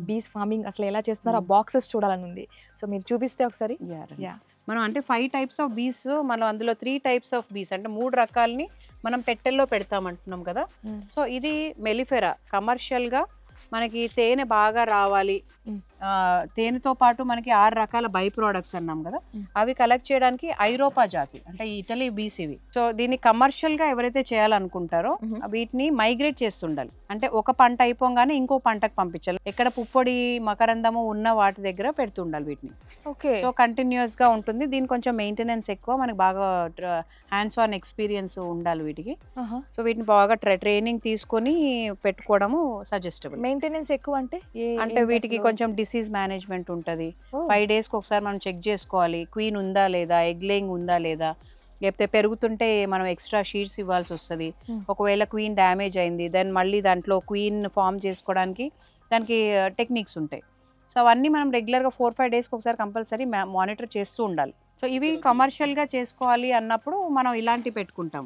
బీస్ ఫార్మింగ్ అసలు ఎలా చేస్తున్నారో ఆ బాక్సెస్ చూడాలని ఉంది. సో మీరు చూపిస్తే ఒకసారి. Yeah. మనం అంటే ఫైవ్ టైప్స్ ఆఫ్ బీస్ మనం అందులో త్రీ టైప్స్ ఆఫ్ బీస్ అంటే మూడు రకాలని మనం పెట్టెల్లో పెడతామంటున్నాం కదా. Mm. సో ఇది మెలిఫెరా కమర్షియల్గా మనకి తేనె బాగా రావాలి. తేనెతో పాటు మనకి ఆరు రకాల బై ప్రోడక్ట్స్ అన్నాం కదా. అవి కలెక్ట్ చేయడానికి ఐరోపా జాతి అంటే ఇటలీ బీస్ ఇవి సో దీన్ని కమర్షియల్గా ఎవరైతే చేయాలనుకుంటారో. వీటిని మైగ్రేట్ చేస్తుండాలి. అంటే ఒక పంట అయిపోగానే ఇంకో పంటకు పంపించాలి. ఎక్కడ పుప్పొడి మకరందము ఉన్న వాటి దగ్గర పెడుతుండాలి వీటిని. ఓకే. సో కంటిన్యూస్గా ఉంటుంది. దీని కొంచెం మెయింటెనెన్స్ ఎక్కువ మనకి బాగా హ్యాండ్స్ ఆన్ ఎక్స్పీరియన్స్ ఉండాలి వీటికి. సో వీటిని బాగా ట్రైనింగ్ తీసుకొని పెట్టుకోవడము సజెస్టబుల్ మెయింటెనెన్స్ ఎక్కువ అంటే అంటే వీటికి? కొంచెం డిసీజ్ మేనేజ్మెంట్ ఉంటుంది. ఫైవ్ డేస్కి ఒకసారి మనం చెక్ చేసుకోవాలి. క్వీన్ ఉందా లేదా? ఎగ్ లేయింగ్ ఉందా లేదా? లేకపోతే పెరుగుతుంటే మనం ఎక్స్ట్రా షీట్స్ ఇవ్వాల్సి వస్తుంది. ఒకవేళ క్వీన్ డ్యామేజ్ అయింది దెన్ మళ్ళీ దాంట్లో క్వీన్ ఫామ్ చేసుకోవడానికి దానికి టెక్నిక్స్ ఉంటాయి. సో అవన్నీ మనం రెగ్యులర్గా ఫోర్ ఫైవ్ డేస్కి ఒకసారి కంపల్సరీ మానిటర్ చేస్తూ ఉండాలి. సో ఇవి కమర్షియల్గా చేసుకోవాలి అన్నప్పుడు మనం ఇలాంటివి పెట్టుకుంటాం.